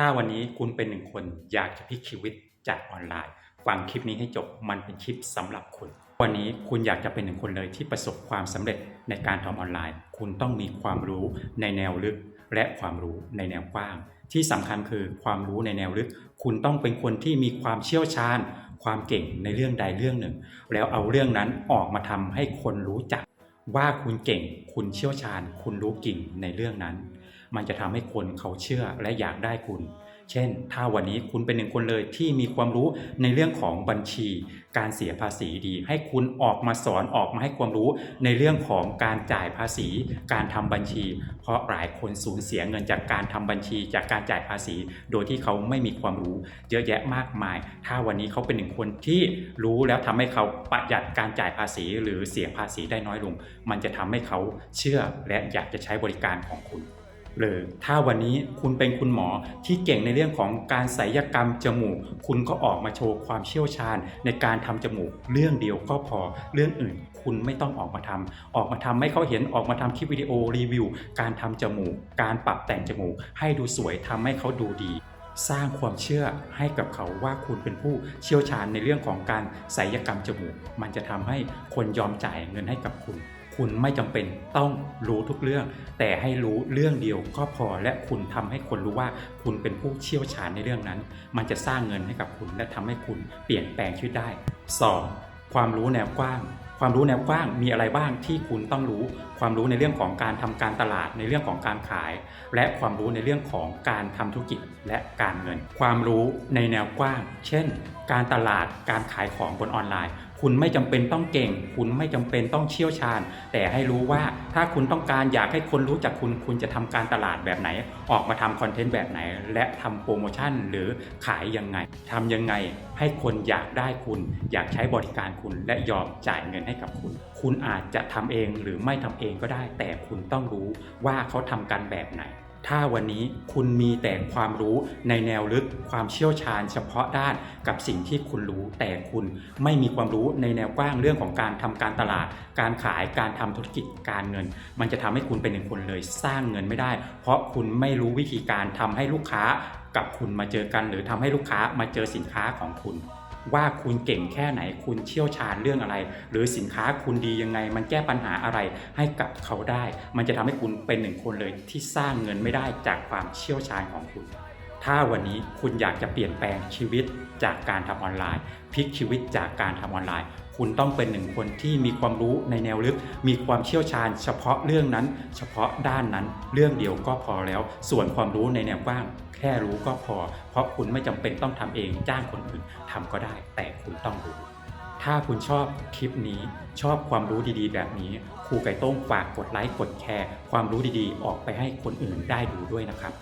ถ้าวันนี้คุณเป็นหนึ่งคนอยากจะพลิกชีวิตจากออนไลน์ ฟังคลิปนี้ให้จบมันเป็นคลิปสำหรับคุณ วันนี้คุณอยากจะเป็นหนึ่งคนเลยที่ประสบความสำเร็จในการทำออนไลน์ คุณต้องมีความรู้ในแนวลึก และความรู้ในแนวกว้าง ที่สำคัญคือความรู้ในแนวลึก คุณต้องเป็นคนที่มีความเชี่ยวชาญ ความเก่งในเรื่องใดเรื่องหนึ่ง แล้วเอาเรื่องนั้นออกมาทำให้คนรู้จัก ว่าคุณเก่ง คุณเชี่ยวชาญ คุณรู้กิ่งในเรื่องนั้น มันจะทำให้คนเขาเชื่อและอยากได้คุณ เช่น ถ้าวันนี้คุณเป็นหนึ่งคนเลยที่มีความรู้ในเรื่องของบัญชี การเสียภาษีดี ให้คุณออกมาสอนออกมาให้ความรู้ในเรื่องของการจ่ายภาษี การทำบัญชี เพราะหลายคนสูญเสียเงินจากการทำบัญชี จากการจ่ายภาษี โดยที่เขาไม่มีความรู้ เยอะแยะมากมาย ถ้าวันนี้เขาเป็นหนึ่งคนที่รู้แล้วทำให้เขาประหยัดการจ่ายภาษีหรือเสียภาษีได้น้อยลง มันจะทำให้เขาเชื่อและอยากจะใช้บริการของคุณ หรือถ้าวันนี้คุณเป็นคุณหมอที่เก่งในเรื่องของการศัลยกรรมจมูก คุณก็ออกมาโชว์ความเชี่ยวชาญในการทำจมูก เรื่องเดียวก็พอเรื่องอื่น คุณไม่ต้องออกมาทำออกมาทำให้เขาเห็นออกมาทำคลิปวิดีโอรีวิว การทำจมูก การปรับแต่งจมูก ให้ดูสวยทำให้เขาดูดีสร้างความเชื่อให้กับเขาว่าคุณเป็นผู้เชี่ยวชาญในเรื่องของการศัลยกรรมจมูก มันจะทำให้คนยอมจ่ายเงินให้กับคุณ คุณไม่จำเป็นต้องรู้ทุกเรื่อง แต่ให้รู้เรื่องเดียวก็พอและคุณทำให้คนรู้ว่าคุณเป็นผู้เชี่ยวชาญในเรื่องนั้น มันจะสร้างเงินให้กับคุณและทำให้คุณเปลี่ยนแปลงชีวิตได้ 2. ความรู้แนวกว้างความรู้แนวกว้างมีอะไรบ้างที่คุณต้องรู้ ความรู้ในเรื่องของการทำการตลาดในเรื่องของการขาย และความรู้ในเรื่องของการทำธุรกิจและการเงิน ความรู้ในแนวกว้าง เช่น การตลาดการขายของบนออนไลน์ คุณไม่จำเป็นต้องเก่ง คุณไม่จำเป็นต้องเชี่ยวชาญ แต่ให้รู้ว่าถ้าคุณต้องการอยากให้คนรู้จักคุณคุณจะทำการตลาดแบบไหน ออกมาทำคอนเทนต์แบบไหน และทำโปรโมชั่นหรือขายยังไงทำยังไงให้คนอยากได้คุณ อยากใช้บริการคุณและยอมจ่ายเงินให้กับคุณ คุณอาจจะทำเองหรือไม่ทำเองก็ได้ แต่คุณต้องรู้ว่าเขาทำกันแบบไหน ถ้าวันนี้คุณมีแต่ความรู้ในแนวลึกความเชี่ยวชาญเฉพาะด้านกับสิ่งที่คุณรู้ แต่คุณไม่มีความรู้ในแนวกว้างเรื่องของการทำการตลาด การขายการทำธุรกิจการเงิน มันจะทำให้คุณเป็นหนึ่งคนเลยสร้างเงินไม่ได้ เพราะคุณไม่รู้วิธีการทำให้ลูกค้ากับคุณมาเจอกัน หรือทำให้ลูกค้ามาเจอสินค้าของคุณ ว่าคุณเก่งแค่ไหนคุณเชี่ยวชาญเรื่องอะไร หรือสินค้าคุณดียังไง มันแก้ปัญหาอะไรให้กับเขาได้ มันจะทำให้คุณเป็นหนึ่งคนเลยที่สร้างเงินไม่ได้จากความเชี่ยวชาญของคุณ ถ้าวันนี้คุณอยากจะเปลี่ยนแปลงชีวิตจากการทำออนไลน์พลิกชีวิตจากการทำออนไลน์ คุณต้องเป็นหนึ่งคนที่มีความรู้ในแนวลึก มีความเชี่ยวชาญ เฉพาะเรื่องนั้น เฉพาะด้านนั้น เรื่องเดียวก็พอแล้ว ส่วนความรู้ในแนวกว้าง แค่รู้ก็พอ เพราะคุณไม่จำเป็นต้องทำเองจ้างคนอื่นทำก็ได้ แต่คุณต้องรู้ ถ้าคุณชอบคลิปนี้ชอบความรู้ดีๆ แบบนี้ครูไก่ต้งฝากกดไลค์กดแชร์ความรู้ดีๆ ออกไปให้คนอื่นได้ดูด้วยนะครับ